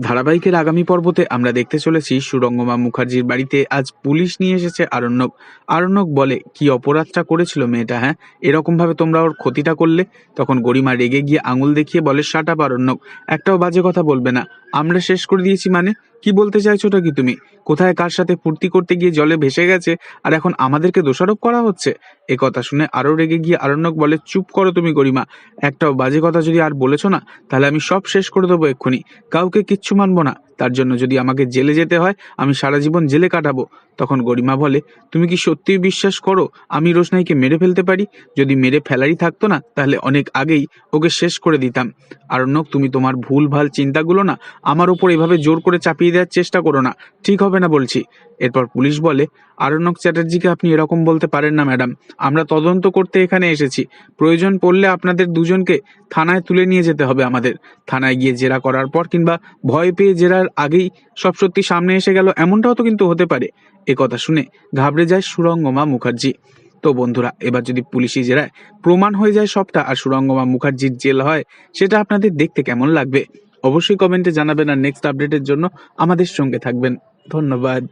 ধারাবাহিকের আগামী পর্বতে আমরা দেখতে চলেছি সুরঙ্গমা মুখার্জির বাড়িতে আজ পুলিশ নিয়ে এসেছে আরণ্যক। আরণ্যক বলে, কি অপরাধটা করেছিল মেয়েটা হ্যাঁ? এরকম ভাবে তোমরা ওর ক্ষতিটা করলে? তখন গরিমা রেগে গিয়ে আঙুল দেখিয়ে বলে সাটা আরণ্যক, একটাও বাজে কথা বলবে না। আমরা শেষ করে দিয়েছি মানে? কি বলতে চাইছোটা কি তুমি? কোথায় কার সাথে ফুর্তি করতে গিয়ে জলে ভেসে গেছে? আর এখন আমাদেরকে দোষারোপ করা হচ্ছে? এ কথা শুনে আরও রেগে গিয়ে আরণ্যক বলে, চুপ করো তুমি গরিমা। একটাও বাজে কথা যদি আর বলেছ না, তাহলে আমি সব শেষ করে দেবো এক্ষুনি। কাউকে কিচ্ছু মানবো না। তার জন্য যদি আমাকে জেলে যেতে হয়, আমি সারা জীবন জেলে কাটাবো। তখন গরিমা বলে, তুমি কি সত্যিই বিশ্বাস করো আমি রোশনাইকে মেরে ফেলতে পারি? যদি মেরে ফেলারই থাকতো না, তাহলে অনেক আগেই ওকে শেষ করে দিতাম। আরণ্যক, তুমি তোমার ভুল ভালো চিন্তাগুলো না, আমার উপর এভাবে জোর করে চাপিয়ে দেওয়ার চেষ্টা করো না। ঠিক হবে না বলছি। এরপর পুলিশ বলে, আরণ্যক চ্যাটার্জিকে আপনি এরকম বলতে পারেন না, ম্যাডাম। আমরা তদন্ত করতে এখানে এসেছি। প্রয়োজন পড়লে আপনাদের দুজনকে থানায় তুলে নিয়ে যেতে হবে আমাদের। থানায় গিয়ে জেরা করার পর কিংবা ভয় পেয়ে জেরার আগেই সব সত্যি সামনে এসে গেল, এমনটাও তো কিন্তু হতে পারে। কথা শুনে ঘাবড়ে যায় সুরঙ্গমা মুখার্জি। তো বন্ধুরা, এবার যদি পুলিশি জেরায় প্রমাণ হয়ে যায় সবটা, আর সুরঙ্গমা মুখার্জির জেল হয়, সেটা আপনাদের দেখতে কেমন লাগবে? অবশ্যই কমেন্টে জানাবেন আর নেক্সট আপডেটের জন্য আমাদের সঙ্গে থাকবেন। ধন্যবাদ।